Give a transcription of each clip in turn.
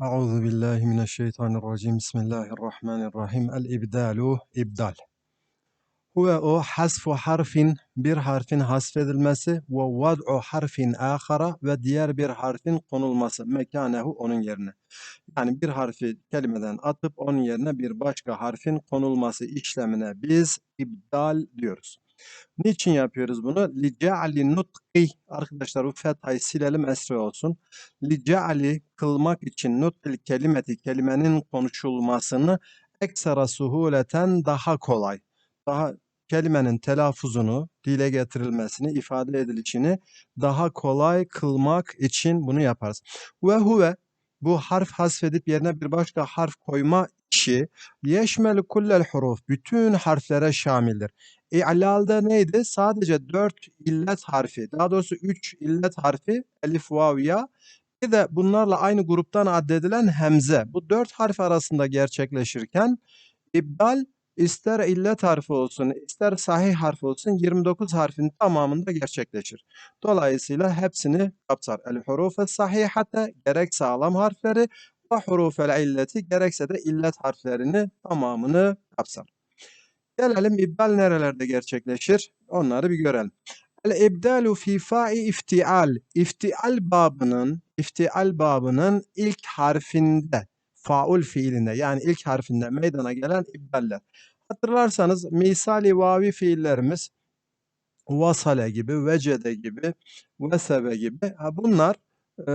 Euzu billahi mineşşeytanirracim. Bismillahirrahmanirrahim. El ibdalu ibdal. Huve o hasfu harfin bir harfin hasfedilmesi ve vad'u harfin ahara ve diğer bir harfin konulması mekanehu onun yerine. Yani bir harfi kelimeden atıp onun yerine bir başka harfin konulması işlemine biz ibdal diyoruz. Niçin yapıyoruz bunu? Ce'ali nutqi. Arkadaşlar bu fethayı silelim esre olsun. Ce'ali kılmak için nutqil kelimeti kelimenin konuşulmasını eksera suhuleten daha kolay. Daha kelimenin telaffuzunu, dile getirilmesini, ifade edilişini daha kolay kılmak için bunu yaparız. Ve huve bu harf hasfedip yerine bir başka harf koyma işi yeşmeli kullel huruf bütün harflere şamildir. İ'lalda neydi? Sadece dört illet harfi, daha doğrusu üç illet harfi elif, vav, ya. Bir de bunlarla aynı gruptan addedilen hemze. Bu dört harf arasında gerçekleşirken ibdal ister illet harfi olsun, ister sahih harf olsun 29 harfin tamamında gerçekleşir. Dolayısıyla hepsini kapsar. El hurufe sahihate gerek sağlam harfleri ve hurufel illeti gerekse de illet harflerini tamamını kapsar. Gelelim ibdal nerelerde gerçekleşir? Onları bir görelim. El ibdalu fi fa'i iftial. İftial babının iftial babının ilk harfinde faul fiilinde yani ilk harfinde meydana gelen ibdaller. Hatırlarsanız misali vavi fiillerimiz vasale gibi, vecede gibi, vesebe gibi ha bunlar e,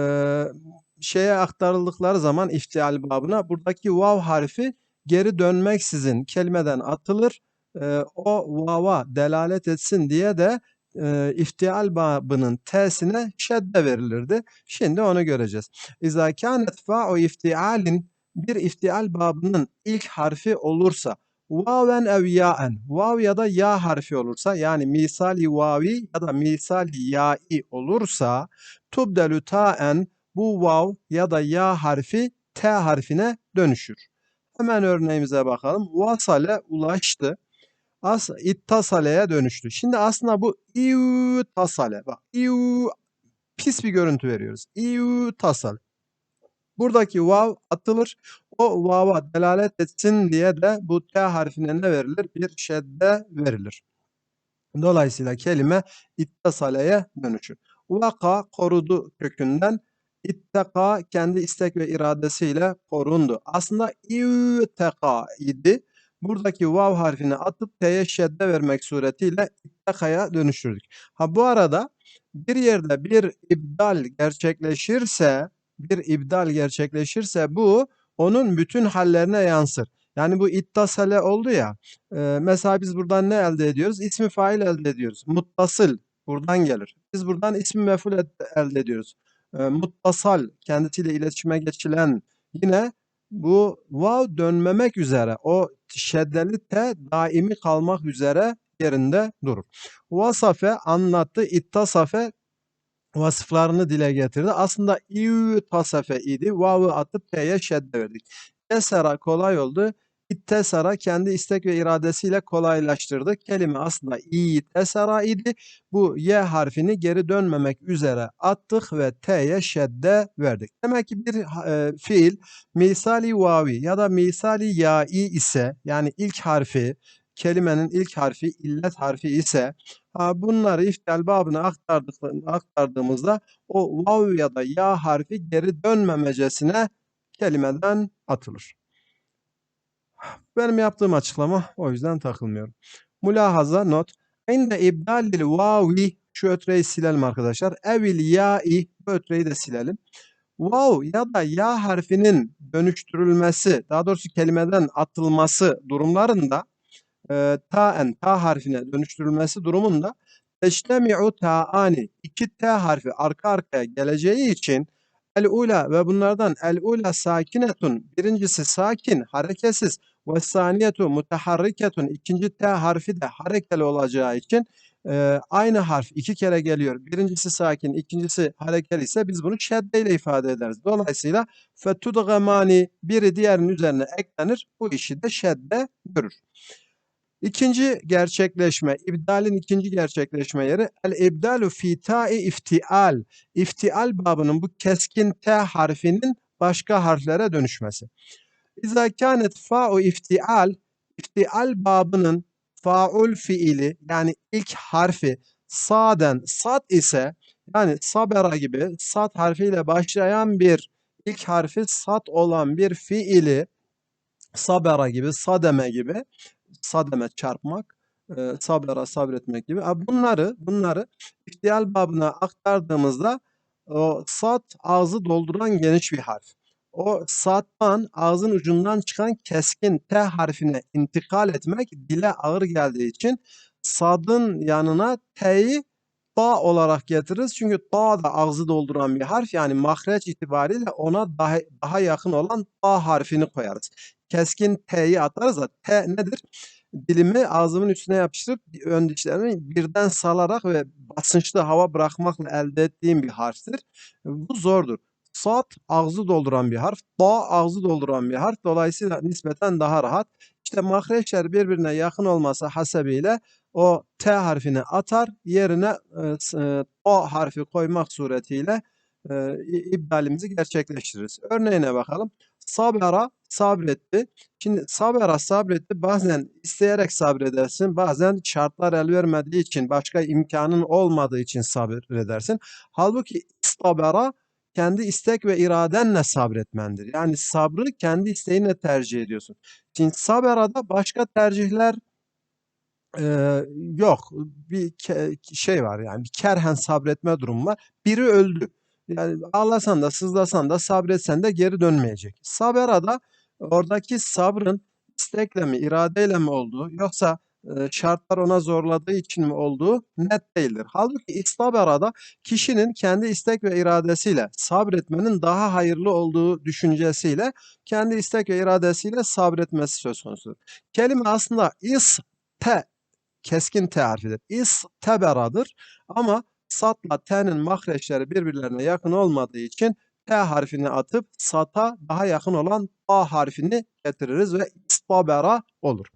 şeye aktarıldıkları zaman iftial babına buradaki vav harfi geri dönmeksizin kelimeden atılır o vava delalet etsin diye de e, iftial babının t'sine şedde verilirdi. Şimdi onu göreceğiz. İza kânet fa'u iftialin bir iftial babının ilk harfi olursa vaven ev yaen vav ya da ya harfi olursa yani misali vavi ya da misali ya'i olursa tubdelü ta'en bu vav ya da ya harfi t harfine dönüşür. Hemen örneğimize bakalım. Vasale ulaştı as ittasaleye dönüştü. Şimdi aslında bu iu tasale. Bak iu pis bir görüntü veriyoruz. İu tasal. Buradaki vav atılır. O vava delalet etsin diye de bu t harfine ne verilir? Bir şedde verilir. Dolayısıyla kelime ittasaleye dönüşür. Vaka korudu kökünden itteka kendi istek ve iradesiyle korundu. Aslında itteka idi buradaki vav harfini atıp t'ye şedde vermek suretiyle ittakaya dönüştürdük. Ha bu arada bir yerde bir ibdal gerçekleşirse bir ibdal gerçekleşirse bu onun bütün hallerine yansır. Yani bu ittasale oldu ya. E, mesela biz buradan ne elde ediyoruz? İsmi fail elde ediyoruz. Muttasıl buradan gelir. Biz buradan ismi meful elde ediyoruz. E, muttasal kendisiyle iletişime geçilen yine bu vav dönmemek üzere o şeddeli te daimi kalmak üzere yerinde durur. Vasafe anlattı, ittasafe vasıflarını dile getirdi. Aslında iü tasafe idi. Vav'ı atıp t'ye şedde verdik. Esera kolay oldu. İttesara kendi istek ve iradesiyle kolaylaştırdı. Kelime aslında iyi tesara idi. Bu y harfini geri dönmemek üzere attık ve t'ye şedde verdik. Demek ki bir e, fiil misali vavi ya da misali ya'i ise yani ilk harfi kelimenin ilk harfi illet harfi ise bunları iftal babına aktardık, aktardığımızda o vav ya da ya harfi geri dönmemecesine kelimeden atılır. Benim yaptığım açıklama o yüzden takılmıyorum. Mülahaza not. İnde ibdalil vavi şu ötreyi silelim arkadaşlar. Evil ya'i bu ötreyi de silelim. Vav ya da ya harfinin dönüştürülmesi, daha doğrusu kelimeden atılması durumlarında e, taen, ta harfine dönüştürülmesi durumunda teştemi'u ta'ani, iki t harfi arka arkaya geleceği için el-ula ve bunlardan el-ula sakinetun, birincisi sakin, hareketsiz, ve saniyetu mutaharriketun ikinci T harfi de harekeli olacağı için e, aynı harf iki kere geliyor. Birincisi sakin, ikincisi harekeli ise biz bunu şedde ile ifade ederiz. Dolayısıyla fetudgamani biri diğerinin üzerine eklenir. Bu işi de şedde görür. İkinci gerçekleşme, ibdalin ikinci gerçekleşme yeri el ibdalu fi ta'i iftial. İftial babının bu keskin T harfinin başka harflere dönüşmesi. İza kânet fa'u iftial, iftial babının faul fiili yani ilk harfi saden sad ise yani sabera gibi sad harfiyle başlayan bir ilk harfi sad olan bir fiili sabera gibi sademe gibi sademe çarpmak e, sabera sabretmek gibi. Bunları bunları iftial babına aktardığımızda o sad ağzı dolduran geniş bir harf o sattan ağzın ucundan çıkan keskin T harfine intikal etmek dile ağır geldiği için sadın yanına T'yi da olarak getiririz. Çünkü da da ağzı dolduran bir harf yani mahreç itibariyle ona daha, daha yakın olan da harfini koyarız. Keskin T'yi atarız da T nedir? Dilimi ağzımın üstüne yapıştırıp ön dişlerimi birden salarak ve basınçlı hava bırakmakla elde ettiğim bir harftir. Bu zordur. Sad ağzı dolduran bir harf. Da ağzı dolduran bir harf. Dolayısıyla nispeten daha rahat. İşte mahreçler birbirine yakın olması hasebiyle o T harfini atar yerine e, O harfi koymak suretiyle e, gerçekleştiririz. Örneğine bakalım. Sabera sabretti. Şimdi sabera sabretti. Bazen isteyerek sabredersin. Bazen şartlar el vermediği için başka imkanın olmadığı için sabredersin. Halbuki istabera kendi istek ve iradenle sabretmendir. Yani sabrı kendi isteğinle tercih ediyorsun. Şimdi saberada başka tercihler e, yok. Bir ke, şey var yani bir kerhen sabretme durumu var. Biri öldü. Yani ağlasan da sızlasan da sabretsen de geri dönmeyecek. Saberada oradaki sabrın istekle mi, iradeyle mi olduğu yoksa şartlar ona zorladığı için mi olduğu net değildir. Halbuki istaberada kişinin kendi istek ve iradesiyle sabretmenin daha hayırlı olduğu düşüncesiyle kendi istek ve iradesiyle sabretmesi söz konusudur. Kelime aslında is te keskin te harfidir. is ama satla t'nin mahreçleri birbirlerine yakın olmadığı için T harfini atıp sata daha yakın olan A harfini getiririz ve istabera olur.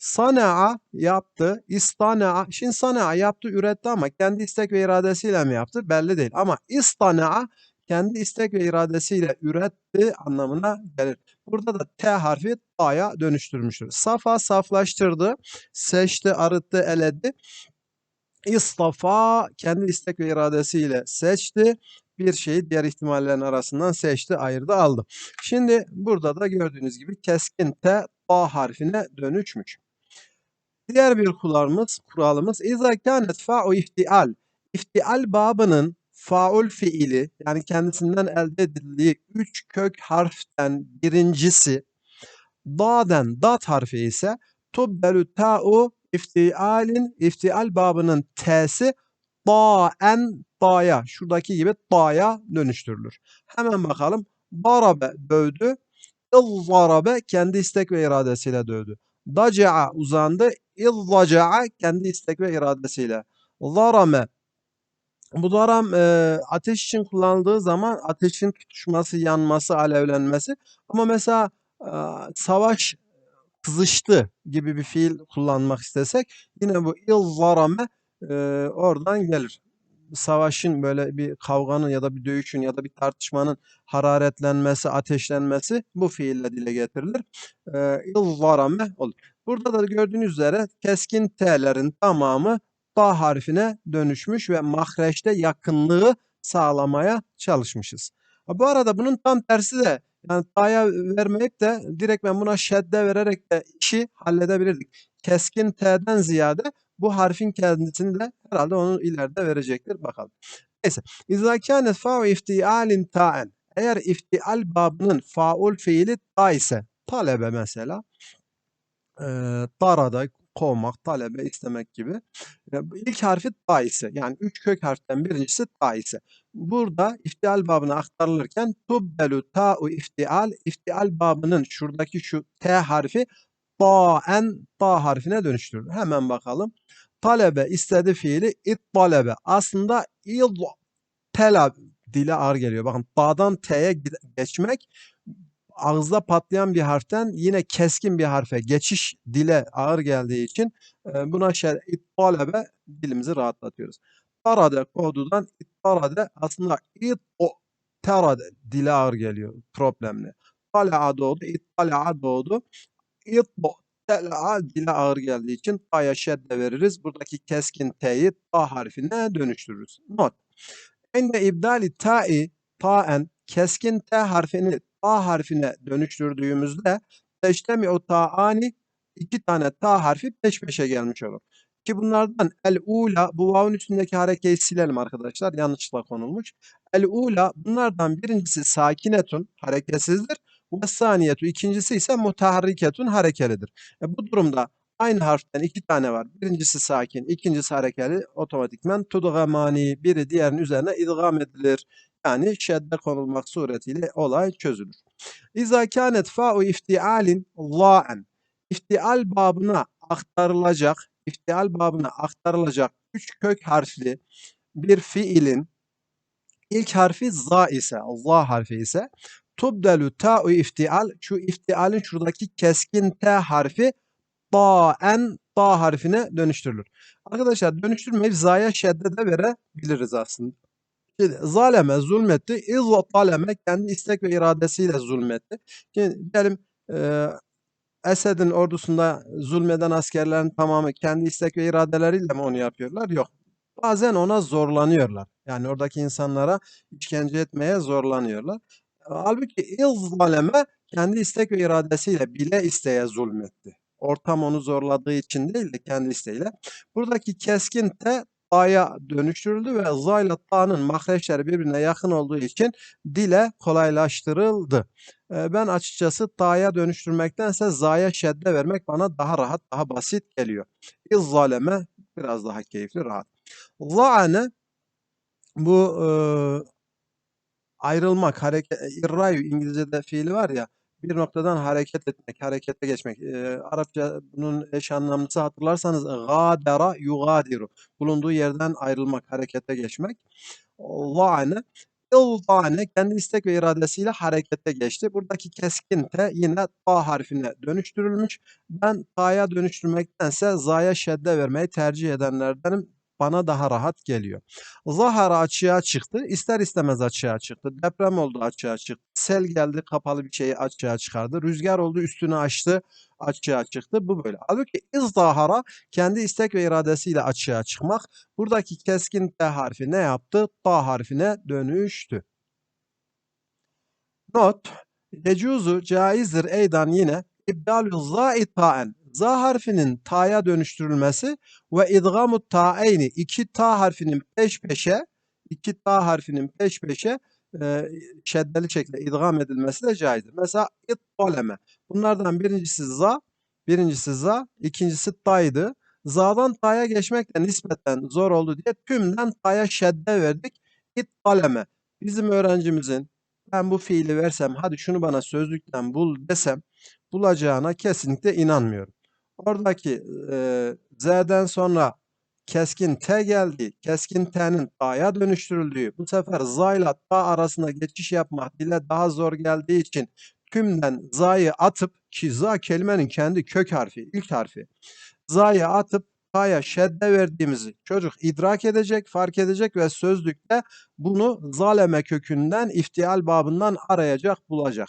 Sana'a yaptı, istana'a. Şimdi sana'a yaptı, üretti ama kendi istek ve iradesiyle mi yaptı belli değil. Ama istana'a kendi istek ve iradesiyle üretti anlamına gelir. Burada da T harfi A'ya dönüştürmüştür. Safa saflaştırdı, seçti, arıttı, eledi. İstafa kendi istek ve iradesiyle seçti bir şeyi diğer ihtimallerin arasından seçti, ayırdı, aldı. Şimdi burada da gördüğünüz gibi keskin T A harfine dönüşmüş. Diğer bir kuralımız, kuralımız İza kânet fa'u iftial. İftial babının faul fiili yani kendisinden elde edildiği üç kök harften birincisi daden dat harfi ise tubbelü ta'u iftialin iftial babının t'si da'en da'ya şuradaki gibi da'ya dönüştürülür. Hemen bakalım. Darabe dövdü. İzzarabe kendi istek ve iradesiyle dövdü. Daca'a uzandı. İzzaca'a kendi istek ve iradesiyle. Zarame bu daram e, ateş için kullanıldığı zaman ateşin tutuşması, yanması, alevlenmesi. Ama mesela e, savaş kızıştı gibi bir fiil kullanmak istesek yine bu ilzarame e, oradan gelir savaşın böyle bir kavganın ya da bir dövüşün ya da bir tartışmanın hararetlenmesi, ateşlenmesi bu fiille dile getirilir. İlzarame olur. Burada da gördüğünüz üzere keskin T'lerin tamamı da harfine dönüşmüş ve mahreçte yakınlığı sağlamaya çalışmışız. Bu arada bunun tam tersi de yani ta'ya vermeyip de direkt ben buna şedde vererek de işi halledebilirdik. Keskin T'den ziyade bu harfin kendisini de herhalde onun ileride verecektir. Bakalım. Neyse. İzâ kânet fa'u iftialin ta'en. Eğer iftial babının faul fiili ta ise talebe mesela e, tarada kovmak, talebe, istemek gibi. E, ilk harfi ta ise yani üç kök harften birincisi ta ise. Burada iftial babına aktarılırken tubbelu ta'u iftial, iftial babının şuradaki şu t harfi ta'en ta harfine dönüştürülür. Hemen bakalım talebe istedi fiili it talebe. Aslında il tela dile ağır geliyor. Bakın da'dan t'ye geçmek ağızda patlayan bir harften yine keskin bir harfe geçiş dile ağır geldiği için e, buna şey talebe dilimizi rahatlatıyoruz. Tarade kodudan tarade aslında it o ittara dili ağır geliyor problemli. Tala'a doğdu, ittala'a doğdu. İtbo dile ağır geldiği için ta'ya şedde veririz. Buradaki keskin t'yi ta harfine dönüştürürüz. Not. İnde ibdali ta'i ta'en keskin t harfini ta harfine dönüştürdüğümüzde teştemi o ta'ani iki tane ta harfi peş peşe gelmiş olur. Ki bunlardan el ula bu vavun üstündeki harekeyi silelim arkadaşlar. Yanlışlıkla konulmuş. El ula bunlardan birincisi sakinetun hareketsizdir. Ve saniyetu ikincisi ise mutaharriketun harekelidir. E, bu durumda aynı harften iki tane var. Birincisi sakin, ikincisi harekeli otomatikmen tudgamani biri diğerinin üzerine idgam edilir. Yani şedde konulmak suretiyle olay çözülür. İza kânet fa'u iftialin la'en. İftial babına aktarılacak, iftial babına aktarılacak üç kök harfli bir fiilin ilk harfi za ise, za harfi ise tubdelu ta'u iftial şu iftialin şuradaki keskin t harfi ta'en ta harfine dönüştürülür. Arkadaşlar dönüştürmeyip zaya şedde de verebiliriz aslında. Şimdi zaleme zulmetti. İzza taleme kendi istek ve iradesiyle zulmetti. Şimdi diyelim e, Esed'in ordusunda zulmeden askerlerin tamamı kendi istek ve iradeleriyle mi onu yapıyorlar? Yok. Bazen ona zorlanıyorlar. Yani oradaki insanlara işkence etmeye zorlanıyorlar. Halbuki izzaleme kendi istek ve iradesiyle bile isteye zulmetti. Ortam onu zorladığı için değil de kendi isteğiyle. Buradaki keskin te ta'ya dönüştürüldü ve za ile ta'nın mahreçleri birbirine yakın olduğu için dile kolaylaştırıldı. Ben açıkçası ta'ya dönüştürmektense za'ya şedde vermek bana daha rahat, daha basit geliyor. İzzaleme biraz daha keyifli, rahat. Za'ane bu e, ayrılmak, hareket, irrayu İngilizce'de fiili var ya, bir noktadan hareket etmek, harekete geçmek. E, Arapça bunun eş anlamlısı hatırlarsanız gâdera yugâdiru. Bulunduğu yerden ayrılmak, harekete geçmek. Zâne İldâne kendi istek ve iradesiyle harekete geçti. Buradaki keskin te yine ta harfine dönüştürülmüş. Ben ta'ya dönüştürmektense za'ya şedde vermeyi tercih edenlerdenim bana daha rahat geliyor. Zahara açığa çıktı. İster istemez açığa çıktı. Deprem oldu açığa çıktı. Sel geldi kapalı bir şeyi açığa çıkardı. Rüzgar oldu üstünü açtı açığa çıktı. Bu böyle. Halbuki izdahara kendi istek ve iradesiyle açığa çıkmak. Buradaki keskin T harfi ne yaptı? Ta harfine dönüştü. Not. Yecuzu caizdir eydan yine ibdalü zâ'i ta'en za harfinin ta'ya dönüştürülmesi ve idgamu ta'eyni iki ta harfinin peş peşe iki ta harfinin peş peşe e, şeddeli şekilde idgam edilmesi de caizdir. Mesela ittoleme. Bunlardan birincisi za, birincisi za, ikincisi ta'ydı. Za'dan ta'ya geçmek de nispeten zor oldu diye tümden ta'ya şedde verdik. İttoleme. Bizim öğrencimizin ben bu fiili versem hadi şunu bana sözlükten bul desem bulacağına kesinlikle inanmıyorum. Oradaki e, Z'den sonra keskin T geldi. Keskin T'nin A'ya dönüştürüldüğü. Bu sefer Z ile Ta arasında geçiş yapmak dile daha zor geldiği için tümden Z'yı atıp ki Z kelimenin kendi kök harfi, ilk harfi. Z'yı atıp Ta'ya şedde verdiğimizi çocuk idrak edecek, fark edecek ve sözlükte bunu zaleme kökünden, iftial babından arayacak, bulacak.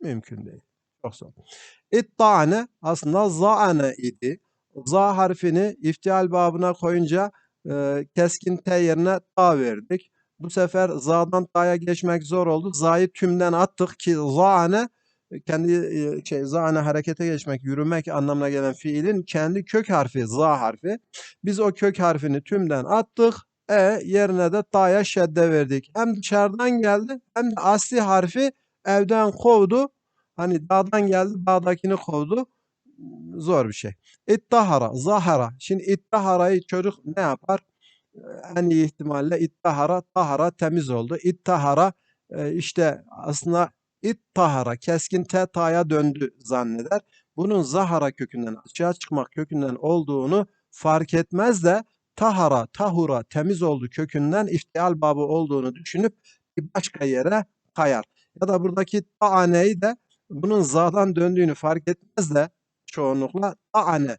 Mümkün değil. Çok zor. İtta'ane aslında za'ane idi. Za harfini iftial babına koyunca e, keskin T yerine ta verdik. Bu sefer za'dan ta'ya geçmek zor oldu. Za'yı tümden attık ki za'ane kendi şey za'ne harekete geçmek, yürümek anlamına gelen fiilin kendi kök harfi za harfi. Biz o kök harfini tümden attık. E yerine de ta'ya şedde verdik. Hem dışarıdan geldi hem de asli harfi evden kovdu. Hani dağdan geldi dağdakini kovdu. Zor bir şey. İttahara, zahara. Şimdi ittaharayı çocuk ne yapar? En iyi ihtimalle ittahara, tahara temiz oldu. İttahara e, işte aslında ittahara keskin t ta'ya döndü zanneder. Bunun zahara kökünden açığa çıkmak kökünden olduğunu fark etmez de tahara, tahura temiz oldu kökünden iftial babı olduğunu düşünüp bir başka yere kayar. Ya da buradaki ta'aneyi de bunun za'dan döndüğünü fark etmez de çoğunlukla ta'ane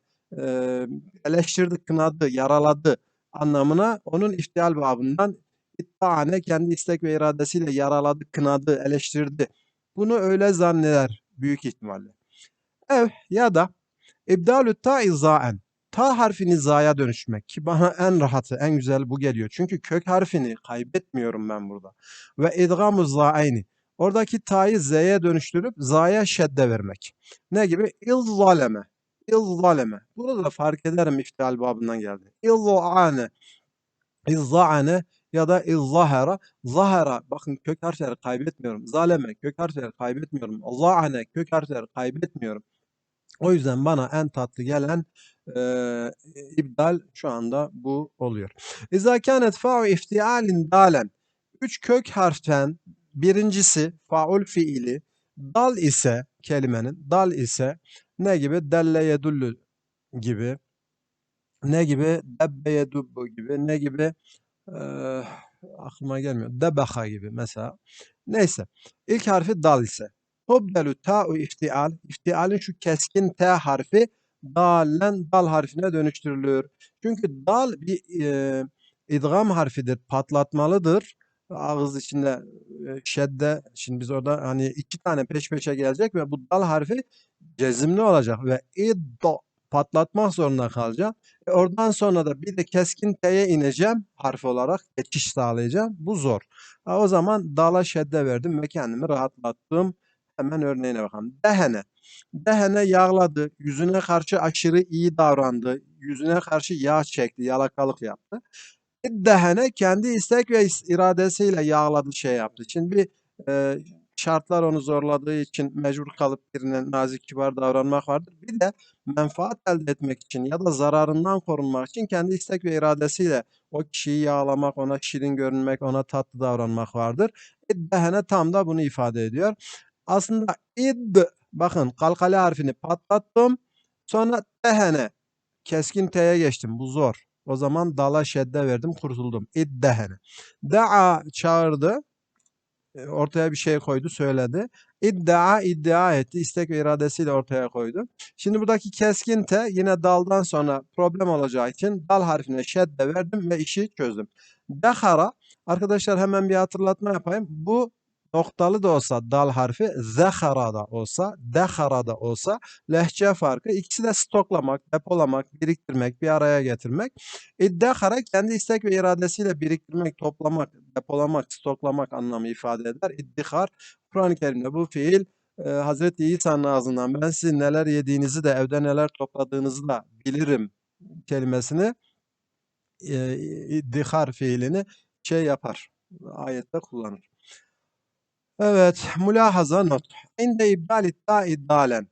eleştirdi, kınadı, yaraladı anlamına onun iftial babından itta'ane kendi istek ve iradesiyle yaraladı, kınadı, eleştirdi. Bunu öyle zanneder büyük ihtimalle. Ev ya da ibdalü ta'i za'en. Ta harfini za'ya dönüştürmek ki bana en rahatı, en güzel bu geliyor. Çünkü kök harfini kaybetmiyorum ben burada. Ve idgamu za'eyni. Oradaki ta'yı z'ye dönüştürüp za'ya şedde vermek. Ne gibi? İzzaleme. İzzaleme. Burada da fark ederim iftial babından geldi. İzza'ane. İzza'ane ya da izzahara. Zahara. Bakın kök harfleri kaybetmiyorum. Zaleme kök harfleri kaybetmiyorum. Za'ane kök harfleri kaybetmiyorum. O yüzden bana en tatlı gelen e, ibdal şu anda bu oluyor. İza kânet fa'u iftialin dalen. Üç kök harften birincisi faul fiili dal ise kelimenin dal ise ne gibi? Delle yedullu gibi ne gibi? Debbe yedubbu gibi ne gibi? Ee, aklıma gelmiyor. Debaha gibi mesela. Neyse. İlk harfi dal ise. Tubdelu ta'u iftial. İftialin şu keskin T harfi dalen dal harfine dönüştürülür. Çünkü dal bir e, idgam harfidir. Patlatmalıdır. Ağız içinde e, şedde. Şimdi biz orada hani iki tane peş peşe gelecek ve bu dal harfi cezimli olacak ve iddo patlatmak zorunda kalacağım. E oradan sonra da bir de keskin T'ye ineceğim harf olarak geçiş sağlayacağım. Bu zor. Ha, o zaman dala şedde verdim ve kendimi rahatlattım. Hemen örneğine bakalım. Dehene. Dehene yağladı. Yüzüne karşı aşırı iyi davrandı. Yüzüne karşı yağ çekti. Yalakalık yaptı. Dehene kendi istek ve iradesiyle yağladı şey yaptı. Şimdi bir e, şartlar onu zorladığı için mecbur kalıp birine nazik kibar davranmak vardır. Bir de menfaat elde etmek için ya da zararından korunmak için kendi istek ve iradesiyle o kişiyi yağlamak, ona şirin görünmek, ona tatlı davranmak vardır. İddehene tam da bunu ifade ediyor. Aslında id, bakın kalkale harfini patlattım. Sonra tehene, keskin T'ye geçtim. Bu zor. O zaman dala şedde verdim, kurtuldum. İddehene. Da'a çağırdı ortaya bir şey koydu, söyledi. İddia, iddia etti. istek ve iradesiyle ortaya koydu. Şimdi buradaki keskin T yine daldan sonra problem olacağı için dal harfine şedde verdim ve işi çözdüm. Dehara, arkadaşlar hemen bir hatırlatma yapayım. Bu noktalı da olsa dal harfi, zehara da olsa, dehara da olsa lehçe farkı. İkisi de stoklamak, depolamak, biriktirmek, bir araya getirmek. İddehara kendi istek ve iradesiyle biriktirmek, toplamak, depolamak, stoklamak anlamı ifade eder. İddihar, Kur'an-ı Kerim'de bu fiil e, Hazreti İsa'nın ağzından ben sizin neler yediğinizi de evde neler topladığınızı da bilirim kelimesini e, iddihar fiilini şey yapar. Ayette kullanır. Evet, mülahaza not. İnde ibdali ta'i dalen.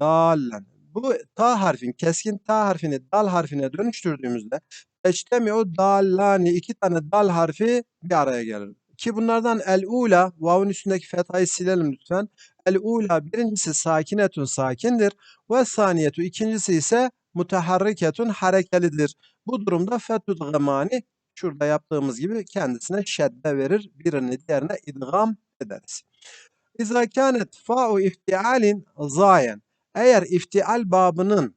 Dalen. Bu ta harfin, keskin ta harfini dal harfine dönüştürdüğümüzde eçtemi o dallani iki tane dal harfi bir araya gelir. Ki bunlardan el ula, vavun üstündeki fethayı silelim lütfen. El ula birincisi sakinetun sakindir. Ve saniyetu ikincisi ise muteharriketun harekelidir. Bu durumda fethul gamani şurada yaptığımız gibi kendisine şedde verir. Birini diğerine idgam ederiz. İza kânet fa'u iftialin zayen. Eğer iftial babının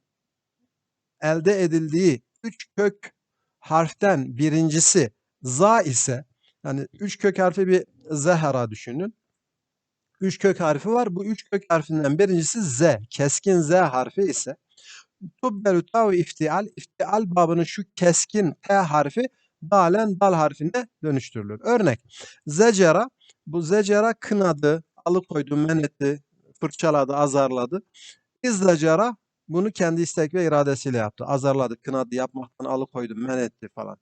elde edildiği üç kök harften birincisi za ise yani üç kök harfi bir zehra düşünün. Üç kök harfi var. Bu üç kök harfinden birincisi z. Keskin z harfi ise tubbelu tav iftial. iftial babının şu keskin t harfi dalen dal harfine dönüştürülür. Örnek zecera bu zecera kınadı, alıkoydu, men etti, fırçaladı, azarladı. İzzecera bunu kendi istek ve iradesiyle yaptı. Azarladı, kınadı, yapmaktan alıkoydu, men etti falan.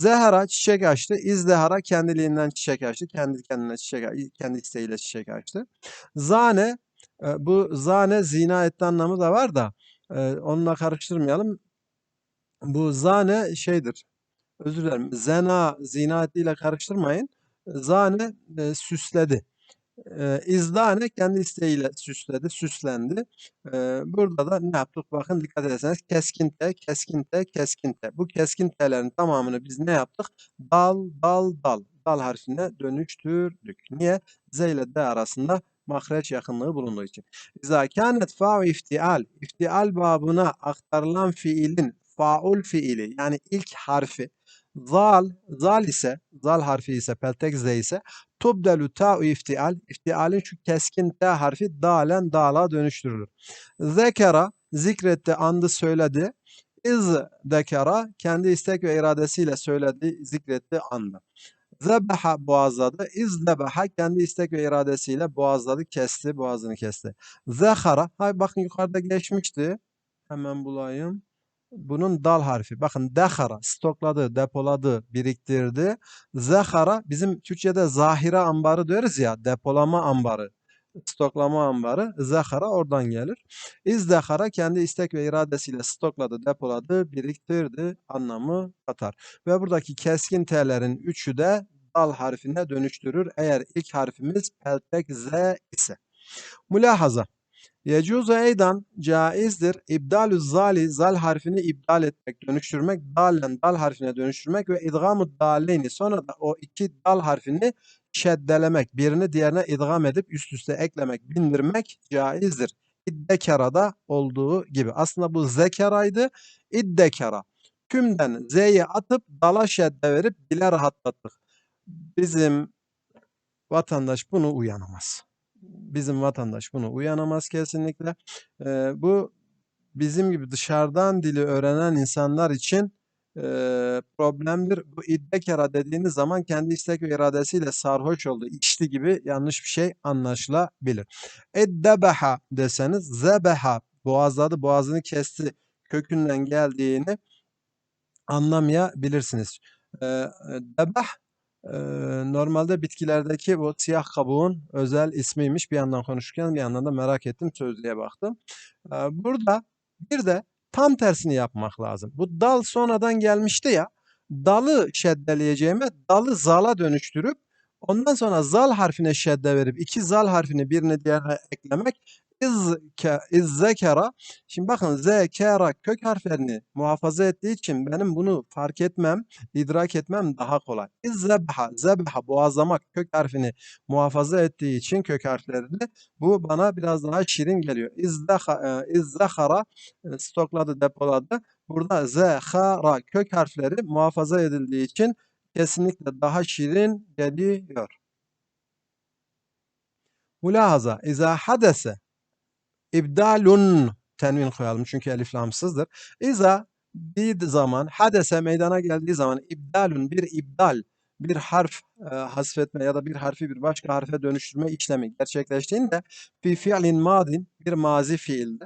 Zehara çiçek açtı. İzdehara kendiliğinden çiçek açtı. Kendi kendine çiçek kendi isteğiyle çiçek açtı. Zane e, bu zane zina etti anlamı da var da e, onunla karıştırmayalım. Bu zane şeydir. Özür dilerim. Zena zina ettiğiyle karıştırmayın. Zane e, süsledi. E, izdane kendi isteğiyle süsledi, süslendi. E, burada da ne yaptık? Bakın dikkat ederseniz keskin T, keskin T, keskin T. Bu keskin T'lerin tamamını biz ne yaptık? Dal, dal, dal. Dal harfine dönüştürdük. Niye? Z ile D arasında mahreç yakınlığı bulunduğu için. Kânet fa'u iftial. İftial babına aktarılan fiilin faul fiili yani ilk harfi Zal, zal ise, zal harfi ise, peltek z ise tubdelu ta'u iftial, iftialin şu keskin t harfi dalen dala dönüştürülür. Zekera, zikretti, andı, söyledi. İz dekara, kendi istek ve iradesiyle söyledi, zikretti, andı. Zebaha boğazladı. İzdebaha kendi istek ve iradesiyle boğazladı, kesti, boğazını kesti. Zehara, hay bakın yukarıda geçmişti. Hemen bulayım. Bunun dal harfi. Bakın dehara, stokladı, depoladı, biriktirdi. Zehara, bizim Türkçe'de zahire ambarı diyoruz ya, depolama ambarı. Stoklama ambarı. Zehara oradan gelir. İzdehara kendi istek ve iradesiyle stokladı, depoladı, biriktirdi anlamı katar. Ve buradaki keskin T'lerin üçü de dal harfine dönüştürür. Eğer ilk harfimiz peltek Z ise. Mülahaza. Yecuzu eydan caizdir. İbdalü zali zal harfini iptal etmek, dönüştürmek, dallen dal harfine dönüştürmek ve idgamı dalleyni sonra da o iki dal harfini şeddelemek, birini diğerine idgam edip üst üste eklemek, bindirmek caizdir. İddekara'da olduğu gibi. Aslında bu zekaraydı. İddekara. Tümden Z'yi atıp dala şedde verip dile rahatlattık. Bizim vatandaş bunu uyanamaz. Bizim vatandaş bunu uyanamaz kesinlikle. Ee, bu bizim gibi dışarıdan dili öğrenen insanlar için e, problemdir. Bu iddekara dediğiniz zaman kendi istek ve iradesiyle sarhoş oldu, içti gibi yanlış bir şey anlaşılabilir. Eddebeha deseniz zebeha boğazladı, boğazını kesti kökünden geldiğini anlamayabilirsiniz. E, normalde bitkilerdeki bu siyah kabuğun özel ismiymiş. Bir yandan konuşurken bir yandan da merak ettim sözlüğe baktım. Burada bir de tam tersini yapmak lazım. Bu dal sonradan gelmişti ya. Dalı şeddeleyeceğime dalı zala dönüştürüp ondan sonra zal harfine şedde verip iki zal harfini birine diğerine eklemek İzke, izzekera. Şimdi bakın zekera kök harflerini muhafaza ettiği için benim bunu fark etmem, idrak etmem daha kolay. İzzebha, zebha boğazlamak kök harfini muhafaza ettiği için kök harflerini bu bana biraz daha şirin geliyor. İzdeha, e, İzzehara e, stokladı, depoladı. Burada zehara kök harfleri muhafaza edildiği için kesinlikle daha şirin geliyor. Mülahaza, izâ hadese İbdalun tenvin koyalım çünkü elif lamsızdır. İza bir zaman hadese meydana geldiği zaman ibdalun bir ibdal bir harf e, hasfetme ya da bir harfi bir başka harfe dönüştürme işlemi gerçekleştiğinde fi fiilin madin bir mazi fiilde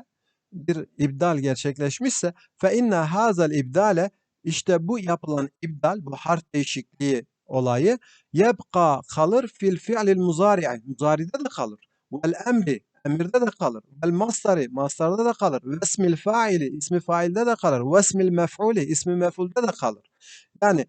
bir ibdal gerçekleşmişse fe inne hazel ibdale işte bu yapılan ibdal bu harf değişikliği olayı yebqa kalır fil fiilil muzari'i muzaride de kalır vel emri emirde de kalır. Vel mastarı mastarda da kalır. Ve ismil faili ismi failde de kalır. Ve ismil mef'uli ismi mef'ulde de kalır. Yani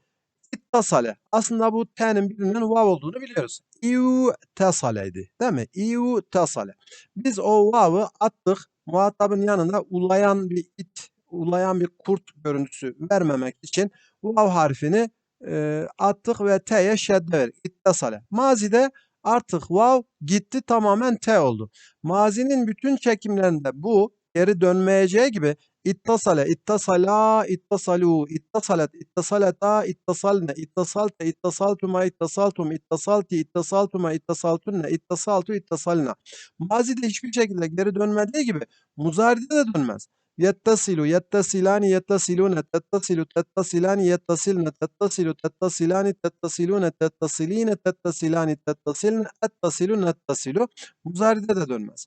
ittasale. Aslında bu t'nin birinin vav olduğunu biliyoruz. İu tesaleydi. Değil mi? İu tesale. Biz o vav'ı attık. Muhatabın yanında ulayan bir it, ulayan bir kurt görüntüsü vermemek için vav harfini e, attık ve t'ye şedde verdik. İttasale. Mazide artık vav gitti tamamen t oldu. Mazinin bütün çekimlerinde bu geri dönmeyeceği gibi ittasale, ittasala, ittasalu, ittasalet, ittasaleta, ittasalne, ittasalte, ittasaltuma, ittasaltum, ittasalti, ittasaltuma, ittasaltunne, ittasaltu, ittasalna. Mazide hiçbir şekilde geri dönmediği gibi muzaride de dönmez. Yettasilu, yettasilani, yettasilune, tettasilu, tettasilani, yettasilne, tettasilu, tettasilani, tettasilune, tettasiline, tettasilani, tettasilne, ettasilun, ettasilu. Muzaride de dönmez.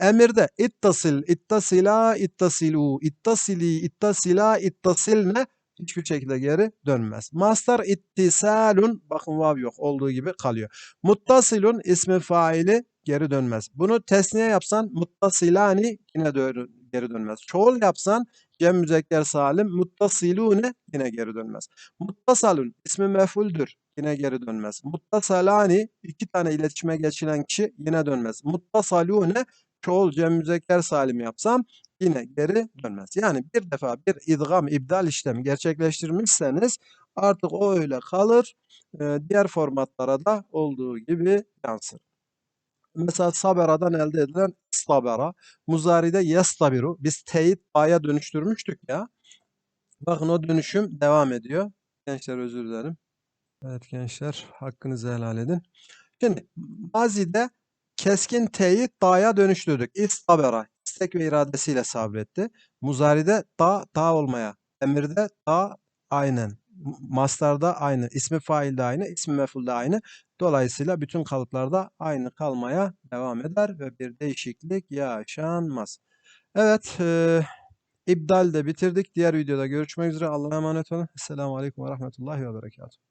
Emirde ittasil, ittasila, ittasilu, ittasili, ittasila, ittasilne hiçbir şekilde geri dönmez. Mastar ittisalun bakın vav yok olduğu gibi kalıyor. Muttasilun ismi faili geri dönmez. Bunu tesniye yapsan muttasilani yine geri dönmez. Çoğul yapsan cem müzekker salim muttasilune yine geri dönmez. Muttasalun ismi mefuldür yine geri dönmez. Muttasalani iki tane iletişime geçilen kişi yine dönmez. Muttasalune çoğul cem müzekker salim yapsam yine geri dönmez. Yani bir defa bir idgam ibdal işlemi gerçekleştirmişseniz artık o öyle kalır. Ee, diğer formatlara da olduğu gibi yansır. Mesela sabera'dan elde edilen istabera. Muzari'de yastabiru. Biz teyit a'ya dönüştürmüştük ya. Bakın o dönüşüm devam ediyor. gençler özür dilerim. Evet gençler hakkınızı helal edin. Şimdi mazide keskin T'yi da'ya dönüştürdük. İstabera istek ve iradesiyle sabretti. Muzari'de da da olmaya. Emirde da aynen. Mastarda aynı. ismi failde aynı. ismi mef'ulde aynı. Dolayısıyla bütün kalıplarda aynı kalmaya devam eder ve bir değişiklik yaşanmaz. Evet. eee İbdal de bitirdik. Diğer videoda görüşmek üzere. Allah'a emanet olun. Esselamu Aleyküm ve Rahmetullahi ve Berekatuhu.